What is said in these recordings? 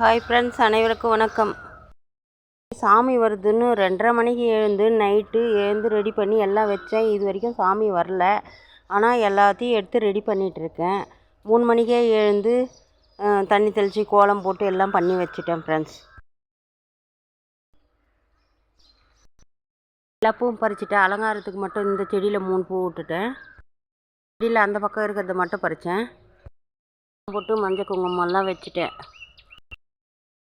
Hi friends அனைவருக்கும் வணக்கம். சாமி வருதுன்னு ரெண்டரை மணிக்கு எழுந்து நைட்டு எழுந்து ரெடி பண்ணி எல்லாம் வச்சேன். இது வரைக்கும் சாமி வரல. ஆனால் எல்லாத்தையும் எடுத்து ரெடி பண்ணிகிட்டு இருக்கேன். மூணு மணிக்கே எழுந்து தண்ணி தெளித்து கோலம் போட்டு எல்லாம் பண்ணி வச்சுட்டேன் ஃப்ரெண்ட்ஸ் எல்லா பூவும் பறிச்சுட்டேன். அலங்காரத்துக்கு மட்டும் இந்த செடியில் மூணு பூ விட்டுட்டேன். செடியில் அந்த பக்கம் இருக்கிறத மட்டும் பறித்தேன் போட்டு மஞ்சள் குங்குமம்லாம் வச்சுட்டேன்.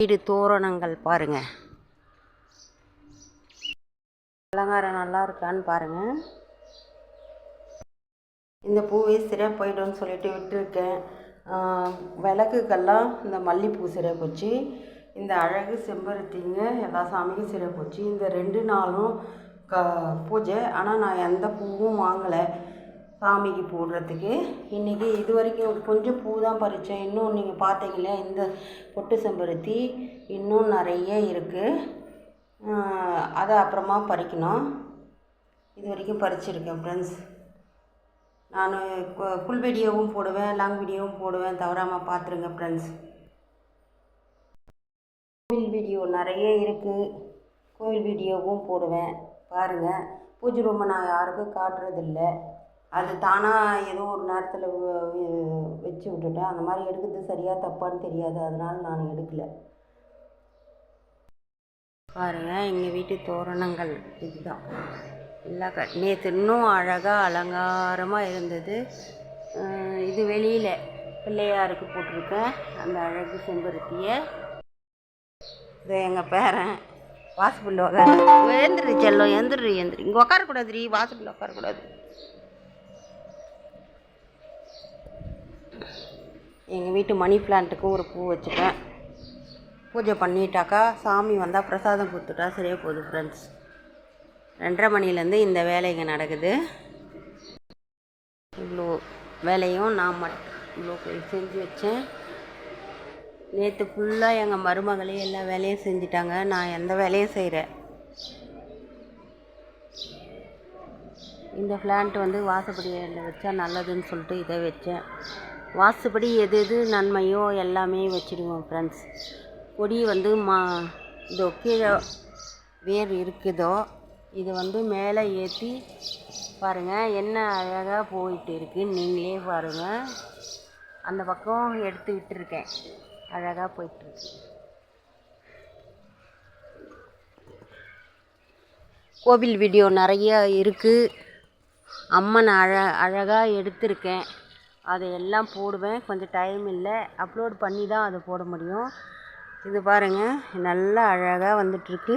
வீடு தோரணங்கள் பாருங்க. அலங்காரம் நல்லா இருக்கான்னு பாருங்கள் இந்த பூவே சிறை போயிடும்னு சொல்லிட்டு விட்டுருக்கேன். விளக்குக்கெல்லாம் இந்த மல்லிப்பூ சிறை போச்சு இந்த அழகு செம்பருத்திங்க எல்லா சாமிக்கும் சிறை போச்சு இந்த ரெண்டு நாளும் க பூஜை. ஆனால் நான் எந்த பூவும் வாங்கலை. சாமிக்கு போடுறதுக்கு. இன்றைக்கி இது வரைக்கும் கொஞ்சம் பூ தான் பறித்தேன் இன்னும் நீங்கள் பார்த்தீங்களே இந்த பொட்டு செம்பருத்தி இன்னும் நிறைய இருக்குது அதை அப்புறமா பறிக்கணும். இது வரைக்கும் பறிச்சிருக்கேன் ஃப்ரெண்ட்ஸ் நான் ஃபுல் வீடியோவும் போடுவேன் லாங் வீடியோவும் போடுவேன். தவறாமல் பார்த்துருங்க ஃப்ரெண்ட்ஸ் கோவில் வீடியோ நிறைய இருக்குது கோவில் வீடியோவும் போடுவேன். பாருங்கள் பூஜை ரூமை நான் யாருக்கும் காட்டுறதில்ல. அது தானாக ஏதோ ஒரு நேரத்தில் வச்சு விட்டுட்டேன். அந்த மாதிரி எடுக்கிறது சரியாக தப்பான்னு தெரியாது. அதனால் நான் எடுக்கலை. பாருங்கள் எங்கள் வீட்டு தோரணங்கள் இதுதான். எல்லா க நேற்று இன்னும் அழகாக அலங்காரமாக இருந்தது. இது வெளியில் பிள்ளையாருக்கு போட்டிருக்கேன். அந்த அழகு செம்பருத்தியை. இது எங்கள் பேரன் வாசப்பில் உட்கார எழுந்துரு செல்லும் எழுந்துரு எழுந்துரு இங்கே உட்காரக்கூடாதுரி வாசப்பில் உட்காரக்கூடாது எங்கள் வீட்டு மணி பிளான்ட்டுக்கும் ஒரு பூ வச்சுட்டேன். பூஜை பண்ணிட்டாக்கா சாமி வந்தால் பிரசாதம் கொடுத்துட்டா சரியாக போகுது ஃப்ரெண்ட்ஸ் ரெண்டரை மணிலேருந்து இந்த வேலை இங்கே நடக்குது. இவ்வளோ வேலையும் நான் மட்டும் இவ்வளோ செஞ்சு வச்சேன். நேற்று ஃபுல்லாக எங்கள் மருமகளே எல்லா வேலையும் செஞ்சிட்டாங்க. நான் எந்த வேலையும் செய்கிறேன் இந்த பிளான்ட் வந்து வாசப்படியில் வச்சா நல்லதுன்னு சொல்லிட்டு இதை வச்சேன். வாசப்படி எது எது நன்மையோ எல்லாமே வச்சுடுவோம் ஃப்ரெண்ட்ஸ் கொடி வந்து மா இதோ கீழே வேர் இருக்குதோ இது வந்து மேலே ஏற்றி பாருங்கள் என்ன அழகாக போயிட்டு இருக்குன்னு நீங்களே பாருங்கள் அந்த பக்கம் எடுத்து விட்டுருக்கேன். அழகாக போயிட்டுருக்கு கோவில் வீடியோ நிறைய இருக்குது அம்மன் அழ அழகாக எடுத்திருக்கேன். அதை எல்லாம் போடுவேன். கொஞ்சம் டைம் இல்லை. அப்லோட் பண்ணி தான் அதை போட முடியும். இது பாருங்கள் நல்லா அழகாக வந்துட்டுருக்கு.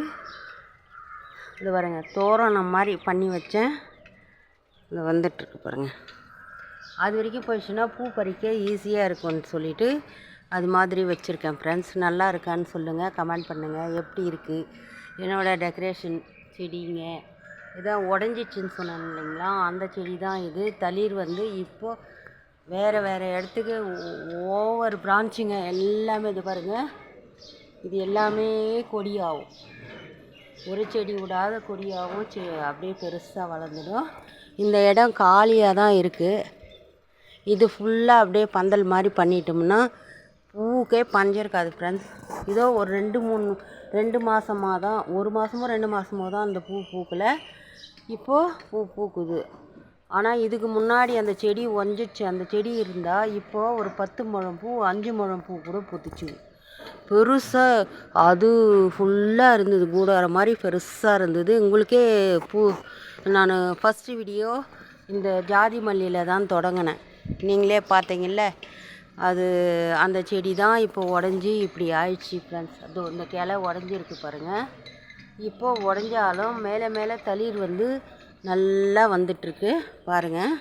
இது பாருங்கள் தோரணம் மாதிரி பண்ணி வச்சேன். இது வந்துட்டுருக்கு பாருங்கள் அது வரைக்கும் போயிடுச்சுன்னா பூ பறிக்க ஈஸியாக இருக்கும்னு சொல்லிட்டு அது மாதிரி வச்சுருக்கேன் ஃப்ரெண்ட்ஸ் நல்லா இருக்கான்னு சொல்லுங்கள் கமெண்ட் பண்ணுங்கள் எப்படி இருக்குது என்னோடய டெக்கரேஷன் செடிங்க. இதான் உடஞ்சிச்சின்னு சொன்னேன் இல்லைங்களா? அந்த செடி தான் இது. தளிர் வந்து இப்போது வேறு வேறு இடத்துக்கு ஓவர் பிரான்ச்சிங்க எல்லாமே இது பாருங்கள் இது எல்லாமே கொடியாகும். ஒரு செடி விடாத கொடியாகவும் செ அப்படியே பெருசாக வளர்ந்துடும். இந்த இடம் காலியாக தான் இருக்குது இது ஃபுல்லாக அப்படியே பந்தல் மாதிரி பண்ணிட்டோம்னா பூவுக்கே பஞ்சம் இருக்காது ஃப்ரெண்ட்ஸ் இதோ ஒரு ரெண்டு மூணு ரெண்டு மாதமாக தான் ஒரு மாதமோ ரெண்டு மாதமோ தான் அந்த பூ பூக்கலை. இப்போது பூ பூக்குது. ஆனால் இதுக்கு முன்னாடி அந்த செடி ஒஞ்சிச்சு. அந்த செடி இருந்தால் இப்போது ஒரு பத்து முழம் பூ அஞ்சு முழம் பூ கூட பூத்துச்சு. பெருசாக அது ஃபுல்லாக இருந்தது. கூடாரம் மாதிரி பெருசாக இருந்தது. உங்களுக்கே பூ நான் ஃபஸ்ட்டு வீடியோ இந்த ஜாதி மல்லியில் தான் தொடங்கினேன். நீங்களே பார்த்தீங்கல்ல? அது அந்த செடி தான் இப்போ உடஞ்சி இப்படி ஆயிடுச்சு ஃப்ரெண்ட்ஸ் அது இந்த கிளை உடஞ்சிருக்கு பாருங்கள் இப்போது உடஞ்சாலும் மேலே மேலே தளிர் வந்து நல்லா வந்துட்டுருக்கு பாருங்கள்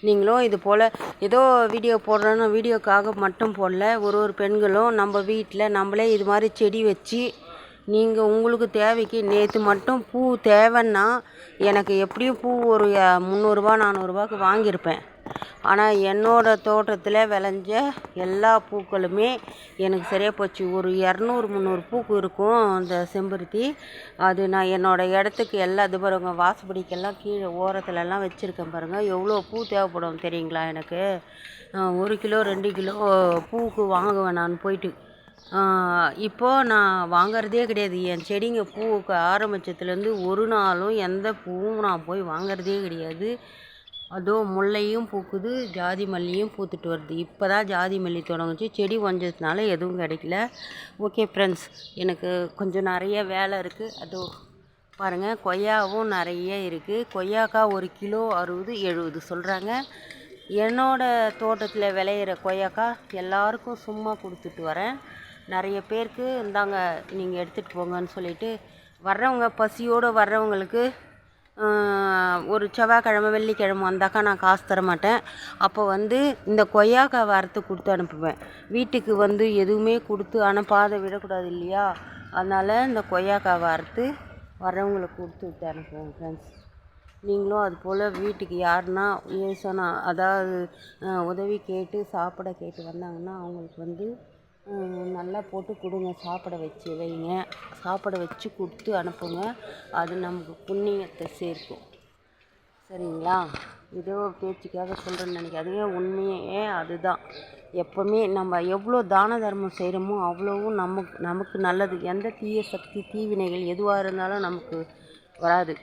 நீங்களும் இது போல் ஏதோ வீடியோ போடுறோன்னு வீடியோக்காக மட்டும் போடல ஒரு ஒரு பெண்களும் நம்ம வீட்டில் நம்மளே இது மாதிரி செடி வச்சு நீங்கள் உங்களுக்கு தேவைக்கு நேற்று மட்டும் பூ தேவைன்னா எனக்கு எப்படியும் பூ ஒரு முந்நூறுரூவா நானூறுரூவாக்கு வாங்கியிருப்பேன். ஆனால் என்னோடய தோட்டத்தில் விளைஞ்ச எல்லா பூக்களுமே எனக்கு சரியாக போச்சு. ஒரு இரநூறு முந்நூறு பூக்கு இருக்கும் அந்த செம்பருத்தி. அது நான் என்னோடய இடத்துக்கு எல்லா இது பாருங்க வாசப்படிக்கெல்லாம் கீழே ஓரத்துலலாம் வச்சுருக்கேன் பாருங்கள் எவ்வளோ பூ தேவைப்படும் தெரியுங்களா எனக்கு? ஒரு கிலோ ரெண்டு கிலோ பூவுக்கு வாங்குவேன் நான் போயிட்டு. இப்போது நான் வாங்கிறதே கிடையாது. என் செடிங்க பூவுக்கு ஆரம்பிச்சதுலேருந்து ஒரு நாளும் எந்த பூவும் நான் போய் வாங்கிறதே கிடையாது. அதோ முல்லையும் பூக்குது ஜாதி மல்லியும் பூத்துட்டு வருது. இப்போ தான் ஜாதி மல்லி தொடங்குச்சு. செடி வந்ததுனால எதுவும் கிடைக்கல. ஓகே ஃப்ரெண்ட்ஸ் எனக்கு கொஞ்சம் நிறைய வேலை இருக்குது அதோ பாருங்கள் கொய்யாவும் நிறைய இருக்குது கொய்யாக்கா ஒரு கிலோ அறுபது எழுபது சொல்கிறாங்க என்னோடய தோட்டத்தில் விளையிற கொய்யாக்கா எல்லாருக்கும் சும்மா கொடுத்துட்டு வரேன். நிறைய பேருக்கு இந்தாங்க நீங்கள் எடுத்துகிட்டு போங்கன்னு சொல்லிட்டு வர்றவங்க பசியோடு வர்றவங்களுக்கு ஒரு செவ்வாய்க்கிழமை வெள்ளிக்கிழமை வந்தாக்கா நான் காசு தர மாட்டேன் அப்போ வந்து இந்த கொய்யாக்காய் அறுத்து கொடுத்து அனுப்புவேன். வீட்டுக்கு வந்து எதுவுமே கொடுத்து அனுப்பாத விடக்கூடாது இல்லையா? அதனால் இந்த கொய்யாக்காய் அறுத்து வரவங்களுக்கு கொடுத்து விட்டு அனுப்புவேன் ஃப்ரெண்ட்ஸ் நீங்களும் அது போல் வீட்டுக்கு யாருன்னா ஏசனா அதாவது உதவி கேட்டு சாப்பிட கேட்டு வந்தாங்கன்னா அவங்களுக்கு வந்து நல்லா போட்டு கொடுங்க. சாப்பிட வச்சு வைங்க. சாப்பிட வச்சு கொடுத்து அனுப்புங்க. அது நமக்கு புண்ணியத்தை சேர்க்கும். சரிங்களா? ஏதோ பேச்சுக்காக சொல்கிறேன்னு நினைக்காதீங்க உண்மையே அதுதான். எப்போவுமே நம்ம எவ்வளோ தான தர்மம் செய்கிறோமோ அவ்வளோவும் நமக்கு நமக்கு நல்லது. எந்த தீய சக்தி தீவினைகள் எதுவாக இருந்தாலும் நமக்கு வராது.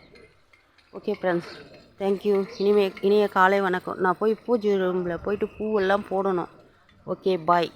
ஓகே ஃப்ரெண்ட்ஸ் தேங்க்யூ இனிமே இனிய காலை வணக்கம். நான் போய் பூஜை ரூமில் போயிட்டு பூவெல்லாம் போடணும். Okay bye